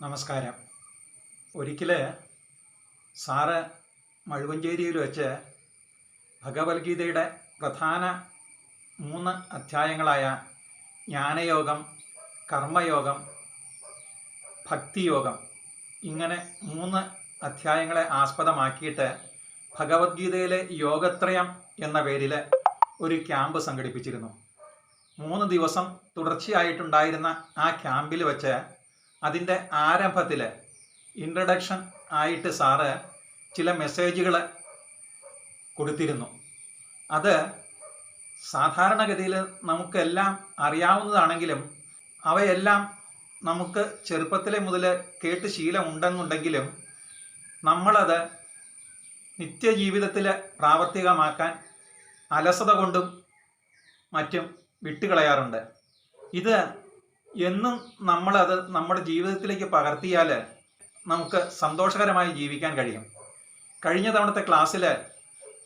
നമസ്കാരം. ഒരിക്കൽ സാറ് മഴുവഞ്ചേരിയിൽ വെച്ച് ഭഗവത്ഗീതയുടെ പ്രധാന മൂന്ന് അധ്യായങ്ങളായ ജ്ഞാനയോഗം കർമ്മയോഗം ഭക്തിയോഗം ഇങ്ങനെ മൂന്ന് അധ്യായങ്ങളെ ആസ്പദമാക്കിയിട്ട് ഭഗവത്ഗീതയിലെ യോഗത്രയം എന്ന പേരിൽ ഒരു ക്യാമ്പ് സംഘടിപ്പിച്ചിരുന്നു. മൂന്ന് ദിവസം തുടർച്ചയായിട്ടുണ്ടായിരുന്ന ആ ക്യാമ്പിൽ വെച്ച് അതിന്റെ ആരംഭത്തിൽ ഇൻട്രഡക്ഷൻ ആയിട്ട് സാറ് ചില മെസ്സേജുകൾ കൊടുത്തിരുന്നു. അത് സാധാരണഗതിയിൽ നമുക്കെല്ലാം അറിയാവുന്നതാണെങ്കിലും അവയെല്ലാം നമുക്ക് ചെറുപ്പത്തിലെ മുതൽ കേട്ട് ശീലമുണ്ടെന്നുണ്ടെങ്കിലും നമ്മളത് നിത്യജീവിതത്തിൽ പ്രാവർത്തികമാക്കാൻ അലസത കൊണ്ടും മറ്റും വിട്ടുകളയാറുണ്ട്. ഇത് എന്നും നമ്മളത് നമ്മുടെ ജീവിതത്തിലേക്ക് പകർത്തിയാൽ നമുക്ക് സന്തോഷകരമായി ജീവിക്കാൻ കഴിയും. കഴിഞ്ഞ തവണത്തെ ക്ലാസ്സിൽ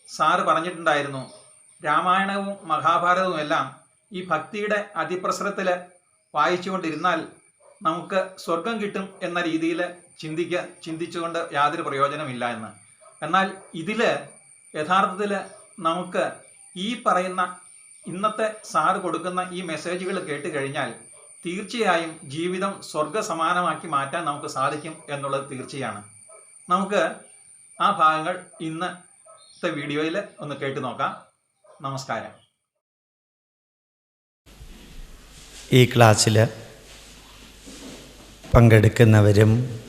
സാറ് പറഞ്ഞിട്ടുണ്ടായിരുന്നു രാമായണവും മഹാഭാരതവും എല്ലാം ഈ ഭക്തിയുടെ അതിപ്രസരത്തിൽ വായിച്ചുകൊണ്ടിരുന്നാൽ നമുക്ക് സ്വർഗം കിട്ടും എന്ന രീതിയിൽ ചിന്തിക്ക ചിന്തിച്ചുകൊണ്ട് യാതൊരു പ്രയോജനമില്ല എന്ന്. എന്നാൽ ഇതിൽ യഥാർത്ഥത്തിൽ നമുക്ക് ഈ പറയുന്ന ഇന്നത്തെ സാറ് കൊടുക്കുന്ന ഈ മെസ്സേജുകൾ കേട്ട് കഴിഞ്ഞാൽ തീർച്ചയായും ജീവിതം സ്വർഗസമാനമാക്കി മാറ്റാൻ നമുക്ക് സാധിക്കും എന്നുള്ളത് തീർച്ചയാണ്. നമുക്ക് ആ ഭാഗങ്ങൾ ഇന്നത്തെ വീഡിയോയിൽ ഒന്ന് കേട്ടു നോക്കാം. നമസ്കാരം. ഈ ക്ലാസ്സിൽ പങ്കെടുക്കുന്നവരും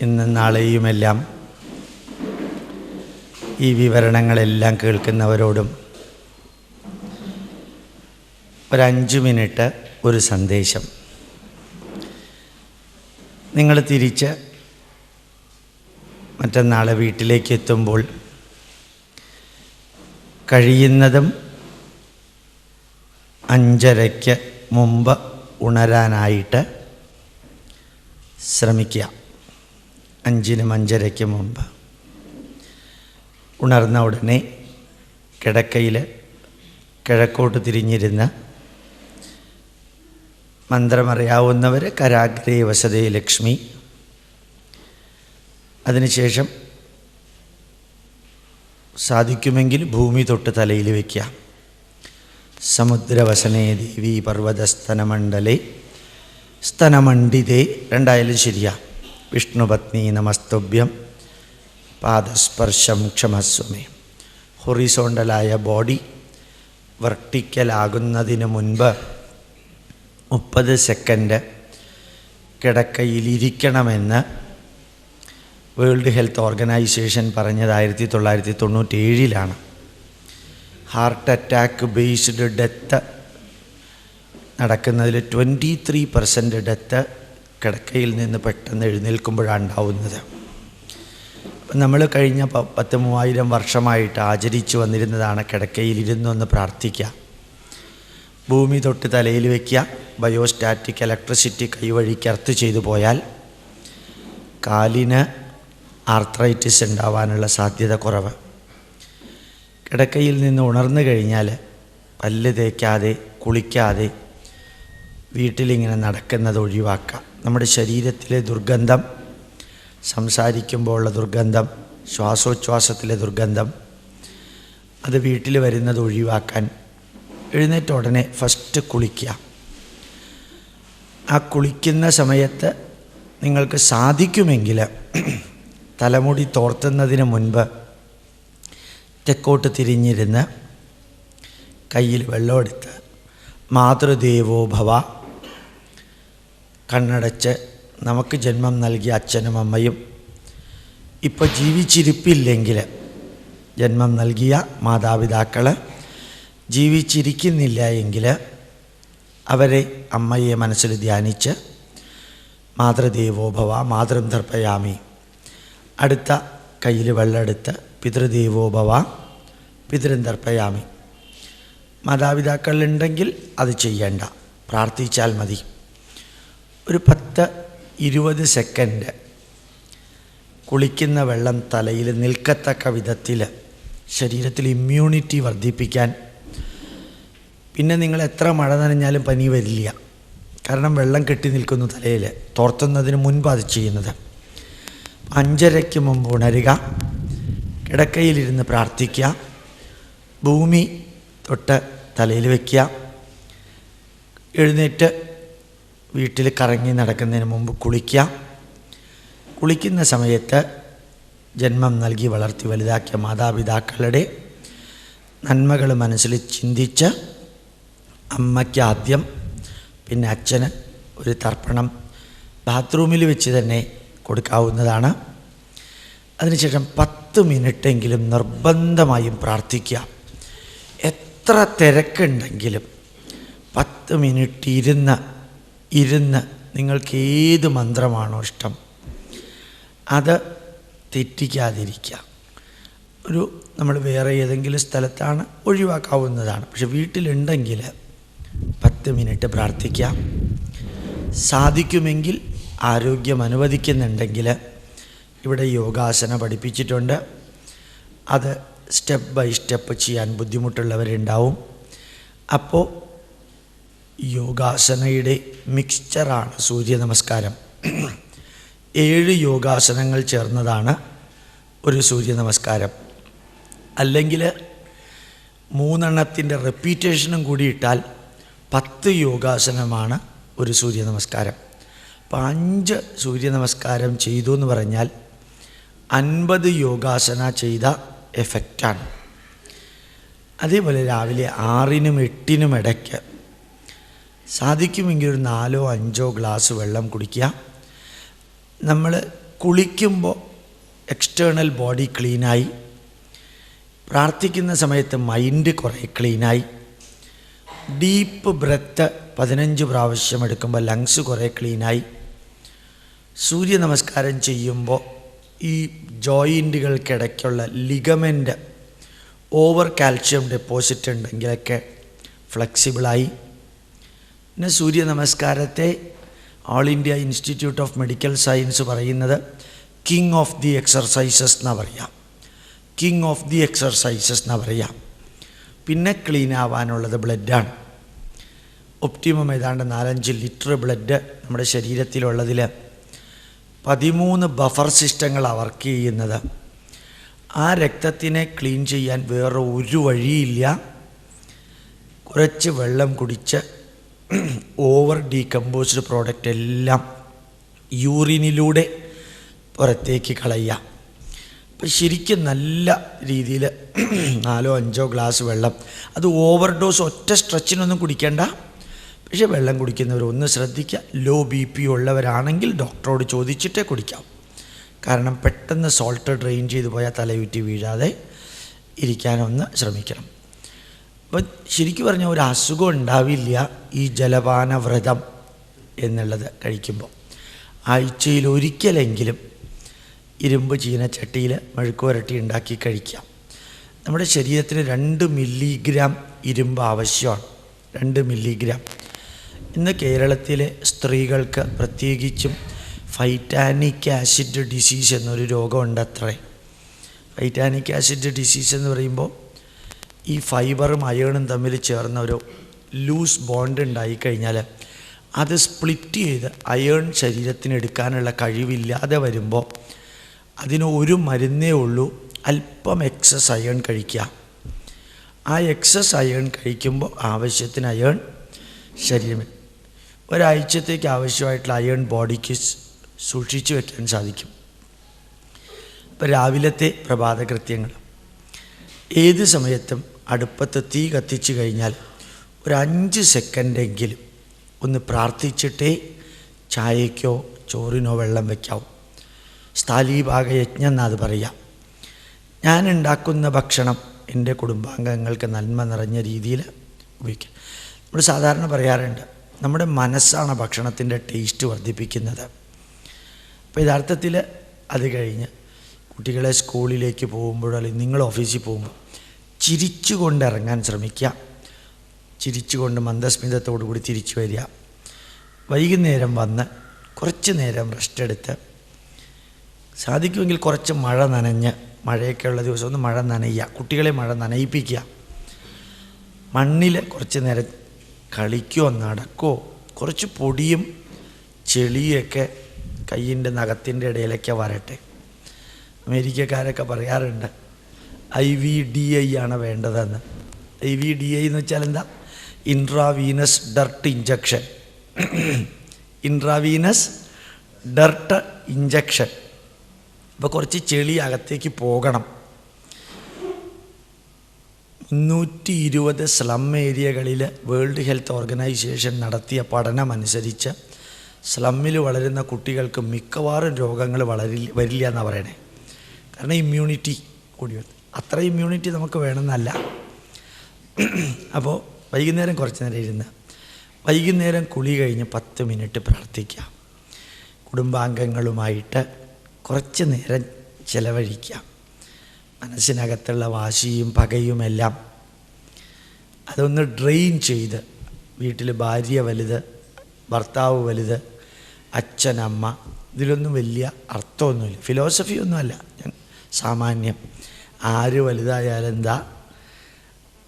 ഇന്നും നാളെയുമെല്ലാം ഈ വിവരണങ്ങളെല്ലാം കേൾക്കുന്നവരോടും ഒരഞ്ച് മിനിറ്റ് ഒരു സന്ദേശം. നിങ്ങൾ തിരിച്ച് മറ്റന്നാളെ വീട്ടിലേക്ക് എത്തുമ്പോൾ കഴിയുന്നതും അഞ്ചരയ്ക്ക് മുമ്പ് ഉണരാനായിട്ട് ശ്രമിക്കുക. അഞ്ചിനും അഞ്ചരയ്ക്ക് മുമ്പ്. ഉണർന്ന ഉടനെ കിടക്കയിൽ കിഴക്കോട്ട് തിരിഞ്ഞിരുന്ന് മന്ത്രമറിയാവുന്നവർ കരാഗ്രേ വസതേ ലക്ഷ്മി. അതിനുശേഷം സാധിക്കുമെങ്കിൽ ഭൂമി തൊട്ട് തലയിൽ വയ്ക്കുക സമുദ്രവസനേ ദേവി പർവതസ്തനമണ്ഡലേ. സ്തനമണ്ഡിതേ രണ്ടായാലും ശരിയാ. വിഷ്ണുപത്നി നമസ്തുഭ്യം. പാദസ്പർശം ക്ഷമസ്വമേ. ഹൊറിസോണ്ടലായ ബോഡി വർട്ടിക്കലാകുന്നതിന് മുൻപ് മുപ്പത് സെക്കൻഡ് കിടക്കയിലിരിക്കണമെന്ന് വേൾഡ് ഹെൽത്ത് ഓർഗനൈസേഷൻ പറഞ്ഞത് ആയിരത്തി തൊള്ളായിരത്തി തൊണ്ണൂറ്റേഴിലാണ് ഹാർട്ട് അറ്റാക്ക് ബേസ്ഡ് ഡെത്ത് നടക്കുന്നതിൽ ട്വന്റി ത്രീ പെർസെന്റ് ഡെത്ത് കിടക്കയിൽ നിന്ന് പെട്ടെന്ന് എഴുന്നേൽക്കുമ്പോഴാണ് ഉണ്ടാവുന്നത്. നമ്മൾ കഴിഞ്ഞ പത്ത് മൂവായിരം വർഷമായിട്ട് ആചരിച്ചു വന്നിരുന്നതാണ് കിടക്കയിലിരുന്നു എന്ന് പ്രാർത്ഥിക്കുക. ഭൂമി തൊട്ട് തലയിൽ വയ്ക്കുക ബയോസ്റ്റാറ്റിക് ഇലക്ട്രിസിറ്റി കൈവഴിക്ക് അർത്ത് ചെയ്തു പോയാൽ കാലിന് ആർത്രൈറ്റിസ് ഉണ്ടാവാനുള്ള സാധ്യത കുറവ്. കിടക്കയിൽ നിന്ന് ഉണർന്നു കഴിഞ്ഞാൽ പല്ല് തേക്കാതെ കുളിക്കാതെ വീട്ടിലിങ്ങനെ നടക്കുന്നത് ഒഴിവാക്കാം. നമ്മുടെ ശരീരത്തിലെ ദുർഗന്ധം സംസാരിക്കുമ്പോഴുള്ള ദുർഗന്ധം ശ്വാസോച്ഛ്വാസത്തിലെ ദുർഗന്ധം അത് വീട്ടിൽ വരുന്നത് ഒഴിവാക്കാൻ എഴുന്നേറ്റ ഉടനെ ഫസ്റ്റ് കുളിക്കുക. ആ കുളിക്കുന്ന സമയത്ത് നിങ്ങൾക്ക് സാധിക്കുമെങ്കിൽ തലമുടി തോർത്തുന്നതിന് മുൻപ് തെക്കോട്ട് തിരിഞ്ഞിരുന്ന് കയ്യിൽ വെള്ളമെടുത്ത് മാതൃദേവോ ഭവ കണ്ണടച്ച് നമുക്ക് ജന്മം നൽകിയ അച്ഛനും അമ്മയും ഇപ്പോൾ ജീവിച്ചിരിപ്പില്ലെങ്കിൽ ജന്മം നൽകിയ മാതാപിതാക്കൾ ജീവിച്ചിരിക്കുന്നില്ല എങ്കിൽ അവരെ അമ്മയെ മനസ്സിൽ ധ്യാനിച്ച് മാതൃദേവോഭവ മാതൃം തർപ്പയാമി. അടുത്ത കയ്യിൽ വെള്ളമെടുത്ത് പിതൃദേവോ ഭവ പിതൃം തർപ്പയാമി. മാതാപിതാക്കളുണ്ടെങ്കിൽ അത് ചെയ്യേണ്ട പ്രാർത്ഥിച്ചാൽ മതി. ഒരു പത്ത് ഇരുപത് സെക്കൻഡ് കുളിക്കുന്ന വെള്ളം തലയിൽ നിൽക്കത്തക്ക വിധത്തിൽ ശരീരത്തിൽ ഇമ്മ്യൂണിറ്റി വർദ്ധിപ്പിക്കാൻ പിന്നെ നിങ്ങൾ എത്ര മഴ നനഞ്ഞാലും പനി വരില്ല. കാരണം വെള്ളം കെട്ടി നിൽക്കുന്നു തലയിൽ തോർത്തുന്നതിന് മുൻപ് അത് ചെയ്യുന്നത്. അഞ്ചരയ്ക്ക് മുമ്പ് ഉണരുക. കിടക്കയിലിരുന്ന് പ്രാർത്ഥിക്കുക. ഭൂമി തൊട്ട് തലയിൽ വയ്ക്കുക എഴുന്നേറ്റ് വീട്ടിൽ കറങ്ങി നടക്കുന്നതിന് മുമ്പ് കുളിക്കുക. കുളിക്കുന്ന സമയത്ത് ജന്മം നൽകി വളർത്തി വലുതാക്കിയ മാതാപിതാക്കളുടെ നന്മകൾ മനസ്സിൽ ചിന്തിച്ച് അമ്മയ്ക്ക് ആദ്യം പിന്നെ അച്ഛന് ഒരു തർപ്പണം ബാത്റൂമിൽ വെച്ച് തന്നെ കൊടുക്കാവുന്നതാണ്. അതിനുശേഷം പത്ത് മിനിറ്റെങ്കിലും നിർബന്ധമായും പ്രാർത്ഥിക്കുക. എത്ര തിരക്കുണ്ടെങ്കിലും പത്ത് മിനിറ്റ് ഇരുന്ന് ഇരുന്ന് നിങ്ങൾക്ക് ഏത് മന്ത്രമാണോ ഇഷ്ടം അത് തെറ്റിക്കാതിരിക്കുക. ഒരു നമ്മൾ വേറെ ഏതെങ്കിലും സ്ഥലത്താണ് ഒഴിവാക്കാവുന്നതാണ്. പക്ഷെ വീട്ടിലുണ്ടെങ്കിൽ പത്ത് മിനിറ്റ് പ്രാർത്ഥിക്കാം. സാധിക്കുമെങ്കിൽ ആരോഗ്യം അനുവദിക്കുന്നുണ്ടെങ്കിൽ ഇവിടെ യോഗാസന പഠിപ്പിച്ചിട്ടുണ്ട്. അത് സ്റ്റെപ്പ് ബൈ സ്റ്റെപ്പ് ചെയ്യാൻ ബുദ്ധിമുട്ടുള്ളവരുണ്ടാവും. അപ്പോൾ യോഗാസനയുടെ മിക്സ്ചറാണ് സൂര്യ നമസ്കാരം. ഏഴ് യോഗാസനങ്ങൾ ചേർന്നതാണ് ഒരു സൂര്യ നമസ്കാരം. അല്ലെങ്കിൽ മൂന്നെണ്ണത്തിന്റെ റെപ്പീറ്റേഷനും കൂടി ഇട്ടാൽ പത്ത് യോഗാസനമാണ് ഒരു സൂര്യ നമസ്കാരം അപ്പോൾ അഞ്ച് സൂര്യ നമസ്കാരം ചെയ്തു എന്ന് പറഞ്ഞാൽ അൻപത് യോഗാസന ചെയ്ത എഫക്റ്റാണ് അതേപോലെ രാവിലെ ആറിനും എട്ടിനും ഇടയ്ക്ക് സാധിക്കുമെങ്കിൽ ഒരു നാലോ അഞ്ചോ ഗ്ലാസ് വെള്ളം കുടിക്കുക. നമ്മൾ കുളിക്കുമ്പോൾ എക്സ്റ്റേണൽ ബോഡി ക്ലീനായി പ്രാർത്ഥിക്കുന്ന സമയത്ത് മൈൻഡ് കുറേ ക്ലീനായി ഡീപ്പ് ബ്രത്ത് പതിനഞ്ച് പ്രാവശ്യം എടുക്കുമ്പോൾ ലങ്സ് കുറേ ക്ലീനായി സൂര്യ നമസ്കാരം ചെയ്യുമ്പോൾ ഈ ജോയിന്റുകൾക്കിടയ്ക്കുള്ള ലിഗമെന്റ് ഓവർ കാൽഷ്യം ഡെപ്പോസിറ്റ് ഉണ്ടെങ്കിലൊക്കെ ഫ്ലെക്സിബിളായി പിന്നെ സൂര്യ നമസ്കാരത്തെ all India institute of medical science പറയുന്നത് കിങ് ഓഫ് ദി എക്സർസൈസസ് എന്നാണ് പറയാം. കിങ് ഓഫ് ദി എക്സർസൈസസ് എന്നാണ് പറയാം. പിന്നെ ക്ലീൻ ആവാനുള്ളത് ബ്ലഡാണ് ഒപ്റ്റിമം ഏതാണ്ട് നാലഞ്ച് ലിറ്റർ ബ്ലഡ് നമ്മുടെ ശരീരത്തിലുള്ളതിൽ പതിമൂന്ന് ബഫർ സിസ്റ്റങ്ങളാണ് വർക്ക് ചെയ്യുന്നത്. ആ രക്തത്തിനെ ക്ലീൻ ചെയ്യാൻ വേറെ ഒരു വഴിയില്ല. കുറച്ച് വെള്ളം കുടിച്ച് ഓവർ ഡീകമ്പോസ്ഡ് പ്രോഡക്റ്റ് എല്ലാം യൂറിനിലൂടെ പുറത്തേക്ക് കളയുക ശരിക്കും നല്ല രീതിയിൽ നാലോ അഞ്ചോ ഗ്ലാസ് വെള്ളം. അത് ഓവർ ഡോസ് ഒറ്റ സ്ട്രെച്ചിനൊന്നും കുടിക്കേണ്ട. പക്ഷേ വെള്ളം കുടിക്കുന്നവർ ഒന്ന് ശ്രദ്ധിക്കുക. ലോ ബി പി ഉള്ളവരാണെങ്കിൽ ഡോക്ടറോട് ചോദിച്ചിട്ടേ കുടിക്കാം. കാരണം പെട്ടെന്ന് സോൾട്ട് ഡ്രെയിൻ ചെയ്ത് പോയാൽ തലയുറ്റി വീഴാതെ ഇരിക്കാനൊന്ന് ശ്രമിക്കണം. അപ്പം ശരിക്കും പറഞ്ഞാൽ ഒരു അസുഖം ഉണ്ടാവില്ല ഈ ജലപാന വ്രതം എന്നുള്ളത് കഴിക്കുമ്പോൾ. ആഴ്ചയിൽ ഒരിക്കലെങ്കിലും ഇരുമ്പ് ചീനച്ചട്ടിയിൽ മെഴുക്കുവരട്ടി ഉണ്ടാക്കി കഴിക്കാം. നമ്മുടെ ശരീരത്തിന് രണ്ട് മില്ലിഗ്രാം ഇരുമ്പ് ആവശ്യമാണ്. രണ്ട് മില്ലിഗ്രാം. ഇന്ന് കേരളത്തിലെ സ്ത്രീകൾക്ക് പ്രത്യേകിച്ചും ഫൈറ്റാനിക് ആസിഡ് ഡിസീസ് എന്നൊരു രോഗമുണ്ട് അത്രേ ഫൈറ്റാനിക് ആസിഡ് ഡിസീസ് എന്ന് പറയുമ്പോൾ ഈ ഫൈബറും അയേണും തമ്മിൽ ചേർന്ന ഒരു ലൂസ് ബോണ്ട് ഉണ്ടായിക്കഴിഞ്ഞാൽ അത് സ്പ്ലിറ്റ് ചെയ്ത് അയേൺ ശരീരത്തിന് എടുക്കാനുള്ള കഴിവില്ലാതെ വരുമ്പോൾ അതിന് ഒരു മരുന്നേ ഉള്ളൂ. അല്പം എക്സസ് അയൺ കഴിക്കുക. ആ എക്സസ് അയൺ കഴിക്കുമ്പോൾ ആവശ്യത്തിന് അയൺ ശരീരം. ഒരാഴ്ചത്തേക്ക് ആവശ്യമായിട്ടുള്ള അയൺ ബോഡിക്ക് സൂക്ഷിച്ചു വയ്ക്കാൻ സാധിക്കും. ഇപ്പം രാവിലത്തെ പ്രഭാത കൃത്യങ്ങൾ ഏത് സമയത്തും അടുപ്പത്ത് തീ കത്തിച്ചു കഴിഞ്ഞാൽ ഒരു അഞ്ച് സെക്കൻഡെങ്കിലും ഒന്ന് പ്രാർത്ഥിച്ചിട്ടേ ചായക്കോ ചോറിനോ വെള്ളം വയ്ക്കാവൂ സ്ഥാലീഭാഗ യജ്ഞം എന്നാത് പറയാം. ഞാൻ ഉണ്ടാക്കുന്ന ഭക്ഷണം എന്റെ കുടുംബാംഗങ്ങൾക്ക് നന്മ നിറഞ്ഞ രീതിയിൽ ഉപയോഗിക്കാം. നമ്മൾ സാധാരണ പറയാറുണ്ട് നമ്മുടെ മനസ്സാണ് ഭക്ഷണത്തിന്റെ ടേസ്റ്റ് വർദ്ധിപ്പിക്കുന്നത്. അപ്പോൾ യഥാർത്ഥത്തിൽ അത് കഴിഞ്ഞ് കുട്ടികളെ സ്കൂളിലേക്ക് പോകുമ്പോഴോ അല്ലെങ്കിൽ നിങ്ങൾ ഓഫീസിൽ പോകുമ്പോൾ ചിരിച്ചുകൊണ്ട് ഇറങ്ങാൻ ശ്രമിക്കുക. ചിരിച്ചുകൊണ്ട് മന്ദസ്മിതത്തോടു കൂടി തിരിച്ചു വരിക. വൈകുന്നേരം വന്ന് കുറച്ച് നേരം റെസ്റ്റ് എടുത്ത് സാധിക്കുമെങ്കിൽ കുറച്ച് മഴ നനഞ്ഞ് മഴയൊക്കെ ഉള്ള ദിവസം ഒന്ന് മഴ നനയുക കുട്ടികളെ മഴ നനയിപ്പിക്കുക. മണ്ണിൽ കുറച്ച് നേരം കളിക്കോ നടക്കോ കുറച്ച് പൊടിയും ചെളിയൊക്കെ കയ്യിന്റെ നഖത്തിന്റെ ഇടയിലൊക്കെ വരട്ടെ. അമേരിക്കക്കാരൊക്കെ പറയാറുണ്ട് ഐ വി ഡി ഐ ആണ് വേണ്ടതെന്ന്. ഐ വി ഡി ഐ എന്ന് വെച്ചാൽ എന്താ? Intravenous dirt injection intravenous dirt injection അപ്പോൾ കുറച്ച് ചെളി അകത്തേക്ക് പോകണം. മുന്നൂറ്റി ഇരുപത് സ്ലം ഏരിയകളിൽ വേൾഡ് ഹെൽത്ത് ഓർഗനൈസേഷൻ നടത്തിയ പഠനമനുസരിച്ച് സ്ലമ്മിൽ വളരുന്ന കുട്ടികൾക്ക് മിക്കവാറും രോഗങ്ങൾ വളരി വരില്ല എന്നാണ് പറയണേ. കാരണം ഇമ്മ്യൂണിറ്റി കൂടി വരും. അത്ര ഇമ്മ്യൂണിറ്റി നമുക്ക് വേണമെന്നല്ല. അപ്പോൾ വൈകുന്നേരം കുറച്ച് നേരം ഇരുന്ന് വൈകുന്നേരം കുളി കഴിഞ്ഞ് പത്ത് മിനിറ്റ് പ്രാർത്ഥിക്കാം കുടുംബാംഗങ്ങളുമായിട്ട് കുറച്ച് നേരം ചിലവഴിക്കാം. മനസ്സിനകത്തുള്ള വാശിയും പകയുമെല്ലാം അതൊന്ന് ഡ്രെയിൻ ചെയ്ത് വീട്ടിൽ ഭാര്യ വലുത് ഭർത്താവ് വലുത് അച്ഛനമ്മ ഇതിലൊന്നും വലിയ അർത്ഥമൊന്നുമില്ല. ഫിലോസഫി ഒന്നുമല്ല. ഞാൻ സാമാന്യം ആര് വലുതായാലെന്താ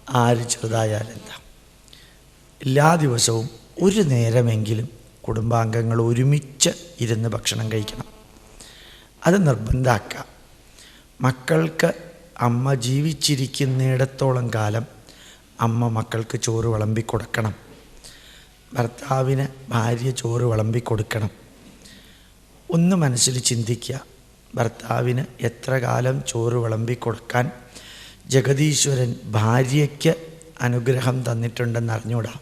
ആര് ചെറുതായാലെന്താ എല്ലാ ദിവസവും ഒരു നേരമെങ്കിലും കുടുംബാംഗങ്ങൾ ഒരുമിച്ച് ഇരുന്ന് ഭക്ഷണം കഴിക്കണം. അത് നിർബന്ധമാക്കുക മക്കൾക്ക് അമ്മ ജീവിച്ചിരിക്കുന്നിടത്തോളം കാലം അമ്മ മക്കൾക്ക് ചോറ് വിളമ്പി കൊടുക്കണം. ഭർത്താവിന് ഭാര്യ ചോറ് വിളമ്പി കൊടുക്കണം. ഒന്ന് മനസ്സിൽ ചിന്തിക്കുക ഭർത്താവിന് എത്ര കാലം ചോറ് വിളമ്പി കൊടുക്കാൻ ജഗദീശ്വരൻ ഭാര്യയ്ക്ക് അനുഗ്രഹം തന്നിട്ടുണ്ടെന്ന് അറിഞ്ഞൂടാ.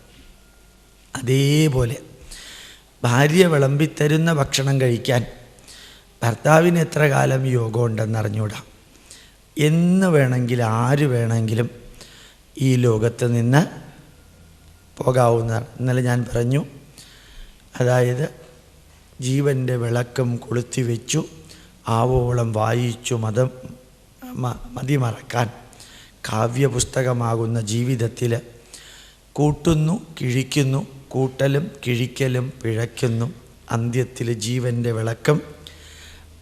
അതേപോലെ ഭാര്യ വിളമ്പിത്തരുന്ന ഭക്ഷണം കഴിക്കാൻ ഭർത്താവിന് എത്ര കാലം യോഗം ഉണ്ടെന്ന് അറിഞ്ഞുകൂടാ എന്ന് വേണമെങ്കിൽ ആര് വേണമെങ്കിലും ഈ ലോകത്ത് നിന്ന് പോകാവുന്ന ഇന്നലെ ഞാൻ പറഞ്ഞു അതായത് ജീവന്റെ വിളക്കം കൊളുത്തി വെച്ചു ആവോളം വായിച്ചു മതം മതിമറക്കാൻ കാവ്യപുസ്തകമാകുന്ന ജീവിതത്തിൽ കൂട്ടുന്നു കിഴിക്കുന്നു കൂട്ടലും കിഴിക്കലും പിഴയ്ക്കുന്നു. അന്ത്യത്തിൽ ജീവന്റെ വിളക്കം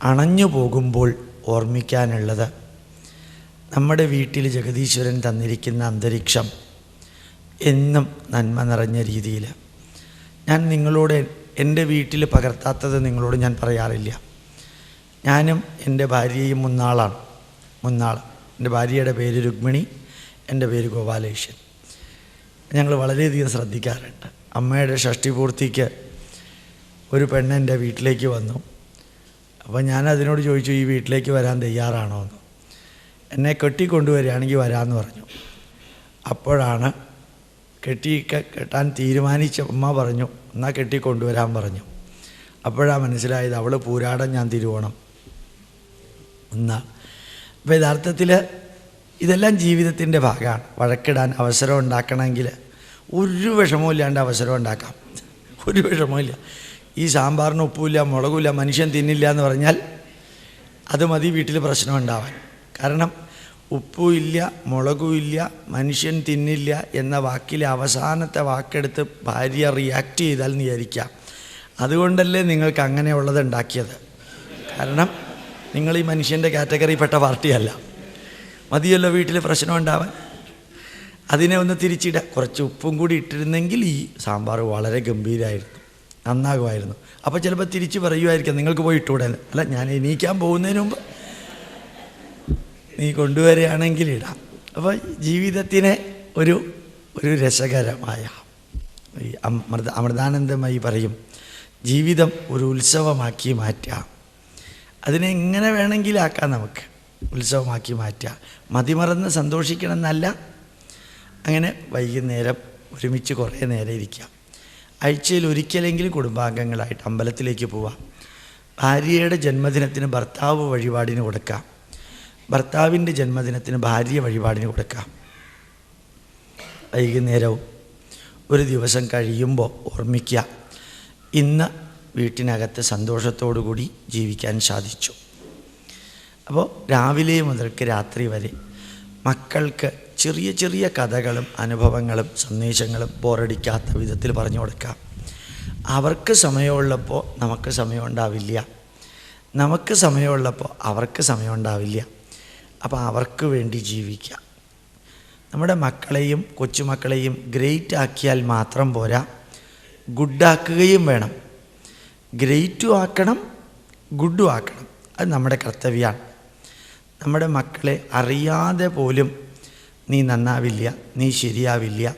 അണഞ്ഞു പോകുമ്പോൾ ഓർമ്മിക്കാനുള്ളത്. നമ്മുടെ വീട്ടിൽ ജഗദീശ്വരൻ തന്നിരിക്കുന്ന അന്തരീക്ഷം എന്നും നന്മ നിറഞ്ഞ രീതിയിൽ. ഞാൻ നിങ്ങളോട് എന്റെ വീട്ടിൽ പകർത്താത്തത് നിങ്ങളോട് ഞാൻ പറയാറില്ല. ഞാനും എന്റെ ഭാര്യയും മുന്നാളാണ്. മുന്നാൾ. എന്റെ ഭാര്യയുടെ പേര് രുക്മിണി എന്റെ പേര് ഗോപാലേഷൻ ഞങ്ങൾ വളരെയധികം ശ്രദ്ധിക്കാറുണ്ട്. അമ്മയുടെ ഷഷ്ടി പൂർത്തിക്ക് ഒരു പെണ്ണ് എന്റെ വീട്ടിലേക്ക് വന്നു. അപ്പോൾ ഞാൻ അതിനോട് ചോദിച്ചു ഈ വീട്ടിലേക്ക് വരാൻ തയ്യാറാണോ? എന്ന്. എന്നെ കെട്ടിക്കൊണ്ടുവരികയാണെങ്കിൽ വരാമെന്ന് പറഞ്ഞു. അപ്പോഴാണ് കെട്ടി കെട്ടാൻ തീരുമാനിച്ച അമ്മ പറഞ്ഞു എന്നാൽ കെട്ടിക്കൊണ്ടുവരാൻ പറഞ്ഞു. അപ്പോഴാണ് മനസ്സിലായത് അവൾ പൂരാടം ഞാൻ തിരുവോണം. ഒന്നാ അപ്പോൾ യഥാർത്ഥത്തിൽ ഇതെല്ലാം ജീവിതത്തിന്റെ ഭാഗമാണ്. വഴക്കിടാൻ അവസരം ഉണ്ടാക്കണമെങ്കിൽ ഒരു വിഷമവും ഇല്ലാണ്ട് അവസരം ഉണ്ടാക്കാം. ഒരു വിഷമവും ഈ സാമ്പാറിന് ഉപ്പുമില്ല മുളകുമില്ല മനുഷ്യൻ തിന്നില്ല എന്ന് പറഞ്ഞാൽ അത് മതി വീട്ടിൽ പ്രശ്നം ഉണ്ടാവാൻ കാരണം ഉപ്പുമില്ല മുളകുമില്ല മനുഷ്യൻ തിന്നില്ല എന്ന വാക്കിലെ അവസാനത്തെ വാക്കെടുത്ത് ഭാര്യ റിയാക്ട് ചെയ്താൽ വിചാരിക്കാം. അതുകൊണ്ടല്ലേ നിങ്ങൾക്ക് അങ്ങനെയുള്ളത് ഉണ്ടാക്കിയത്. കാരണം നിങ്ങൾ ഈ മനുഷ്യന്റെ കാറ്റഗറിയിൽപ്പെട്ട പാർട്ടിയല്ല. മതിയല്ലോ വീട്ടിൽ പ്രശ്നം ഉണ്ടാവാൻ അതിനെ ഒന്ന് തിരിച്ചിടുക കുറച്ച് ഉപ്പും കൂടി ഇട്ടിരുന്നെങ്കിൽ ഈ സാമ്പാർ വളരെ ഗംഭീരമായിരുന്നു നന്നാകുമായിരുന്നു. അപ്പോൾ ചിലപ്പോൾ തിരിച്ച് പറയുമായിരിക്കാം നിങ്ങൾക്ക് പോയി ഇട്ടുകൂടെ അല്ല ഞാൻ എണീക്കാൻ പോകുന്നതിന് മുമ്പ് നീ കൊണ്ടുവരികയാണെങ്കിൽ ഇടാം. അപ്പോൾ ജീവിതത്തിനെ ഒരു ഒരു രസകരമായ ഈ അമൃത അമൃതാനന്ദമായി പറയും. ജീവിതം ഒരു ഉത്സവമാക്കി മാറ്റാം അതിനെ എങ്ങനെ വേണമെങ്കിലാക്കാം നമുക്ക്. ഉത്സവമാക്കി മാറ്റുക. മതിമറന്ന് സന്തോഷിക്കണം എന്നല്ല അങ്ങനെ വൈകുന്നേരം ഒരുമിച്ച് കുറേ നേരം ഇരിക്കാം. ആഴ്ചയിൽ ഒരിക്കലെങ്കിലും കുടുംബാംഗങ്ങളായിട്ട് അമ്പലത്തിലേക്ക് പോവാം. ഭാര്യയുടെ ജന്മദിനത്തിന് ഭർത്താവ് വഴിപാടിന് കൊടുക്കാം. ഭർത്താവിന്റെ ജന്മദിനത്തിന് ഭാര്യ വഴിപാടിന് കൊടുക്കാം. വൈകുന്നേരവും ഒരു ദിവസം കഴിയുമ്പോൾ ഓർമ്മിക്കുക. ഇന്ന് വീട്ടിനകത്ത് സന്തോഷത്തോടു കൂടി ജീവിക്കാൻ സാധിച്ചു. അപ്പോൾ രാവിലെ മുതൽക്ക് രാത്രി വരെ മക്കൾക്ക് ചെറിയ ചെറിയ കഥകളും അനുഭവങ്ങളും സന്ദേശങ്ങളും ബോറടിക്കാത്ത വിധത്തിൽ പറഞ്ഞു കൊടുക്കാം. അവർക്ക് സമയമുള്ളപ്പോൾ നമുക്ക് സമയമുണ്ടാവില്ല. നമുക്ക് സമയമുള്ളപ്പോൾ അവർക്ക് സമയമുണ്ടാവില്ല. അപ്പോൾ അവർക്ക് വേണ്ടി ജീവിക്കാം നമ്മുടെ മക്കളെയും കൊച്ചുമക്കളെയും ഗ്രേറ്റ് ആക്കിയാൽ മാത്രം പോരാ. ഗുഡാക്കുകയും വേണം. ഗ്രേറ്റും ആക്കണം ഗുഡും ആക്കണം. അത് നമ്മുടെ കർത്തവ്യമാണ് നമ്മുടെ മക്കളെ അറിയാതെ പോലും നീ നന്നാവില്ല നീ ശരിയാവില്ല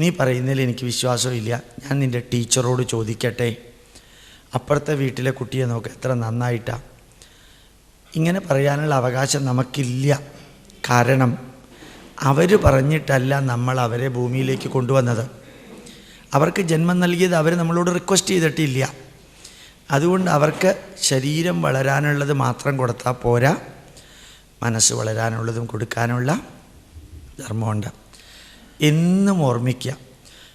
നീ പറയുന്നതിൽ എനിക്ക് വിശ്വാസമില്ല ഞാൻ നിന്റെ ടീച്ചറോട് ചോദിക്കട്ടെ. അപ്പുറത്തെ വീട്ടിലെ കുട്ടിയെ നോക്ക് എത്ര നന്നായിട്ടാണ് ഇങ്ങനെ പറയാനുള്ള അവകാശം നമുക്കില്ല. കാരണം അവർ പറഞ്ഞിട്ടല്ല നമ്മൾ അവരെ ഭൂമിയിലേക്ക് കൊണ്ടുവന്നത്. അവർക്ക് ജന്മം നൽകിയത് അവർ നമ്മളോട് റിക്വസ്റ്റ് ചെയ്തിട്ടില്ല. അതുകൊണ്ട് അവർക്ക് ശരീരം വളരാനുള്ളത് മാത്രം കൊടുത്താൽ പോരാ. മനസ്സ് വളരാനുള്ളതും കൊടുക്കാനുള്ള ധർമ്മമുണ്ട്. എന്നും ഓർമ്മിക്കുക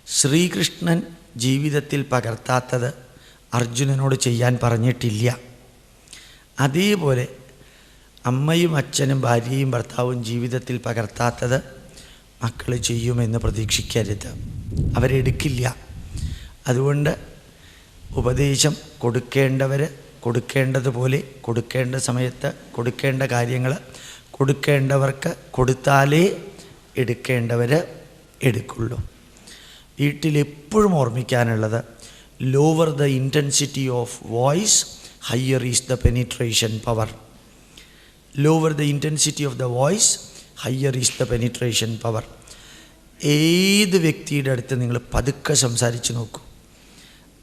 ശ്രീകൃഷ്ണൻ ജീവിതത്തിൽ പകർത്താത്തത് അർജുനനോട് ചെയ്യാൻ പറഞ്ഞിട്ടില്ല. അതേപോലെ അമ്മയും അച്ഛനും ഭാര്യയും ഭർത്താവും ജീവിതത്തിൽ പകർത്താത്തത് മക്കൾ ചെയ്യുമെന്ന് പ്രതീക്ഷിക്കരുത്. അവരെടുക്കില്ല അതുകൊണ്ട് ഉപദേശം കൊടുക്കേണ്ടവർ കൊടുക്കേണ്ടതുപോലെ കൊടുക്കേണ്ട സമയത്ത് കൊടുക്കേണ്ട കാര്യങ്ങൾ കൊടുക്കേണ്ടവർക്ക് കൊടുത്താലേ എടുക്കേണ്ടവർ എടുക്കുള്ളൂ. വീട്ടിലെപ്പോഴും ഓർമ്മിക്കാനുള്ളത് lower the intensity of voice higher is the penetration power lower the intensity of the voice higher is the penetration power ഏത് വ്യക്തിയുടെ അടുത്ത് നിങ്ങൾ പതുക്കെ സംസാരിച്ച് നോക്കൂ.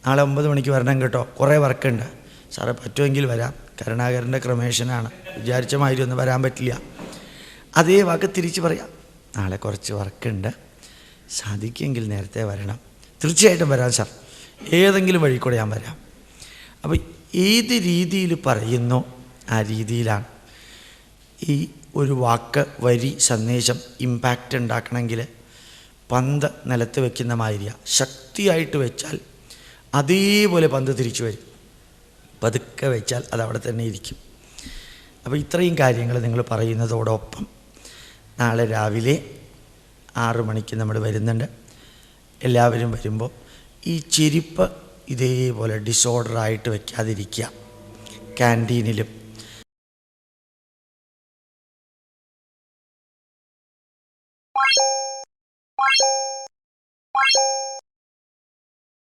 നാളെ ഒമ്പത് മണിക്ക് വരണം കേട്ടോ. കുറേ വർക്കുണ്ട്. സാറേ പറ്റുമെങ്കിൽ വരാം. കരുണാകരന്റെ ക്രമേഷനാണ്. വിചാരിച്ച മാതിരി ഒന്നും വരാൻ പറ്റില്ല. അതേ വാക്ക് തിരിച്ച് പറയാം. നാളെ കുറച്ച് വർക്കുണ്ട്. സാധിക്കുമെങ്കിൽ നേരത്തെ വരണം. തീർച്ചയായിട്ടും വരാം സാർ. ഏതെങ്കിലും വഴി കൂടെ ഞാൻ വരാം. അപ്പോൾ ഏത് രീതിയിൽ പറയുന്നു ആ രീതിയിലാണ്. ഈ ഒരു വാക്ക് വരി സന്ദേശം ഇമ്പാക്റ്റ് ഉണ്ടാക്കണമെങ്കിൽ പന്ത് നിലത്ത് വെക്കുന്ന മാതിരിയ. ശക്തിയായിട്ട് വെച്ചാൽ അതേപോലെ പന്ത് തിരിച്ചു വരും. പതുക്കെ വെച്ചാൽ അത് അവിടെ തന്നെ ഇരിക്കും. അപ്പോൾ ഇത്രയും കാര്യങ്ങൾ നിങ്ങൾ പറയുന്നതോടൊപ്പം നാളെ രാവിലെ ആറു മണിക്ക് നമ്മൾ വരുന്നുണ്ട്. എല്ലാവരും വരുമ്പോൾ ഈ ചെരുപ്പ് ഇതേപോലെ ഡിസോർഡർ ആയിട്ട് വയ്ക്കാതിരിക്കുക ക്യാന്റീനിലും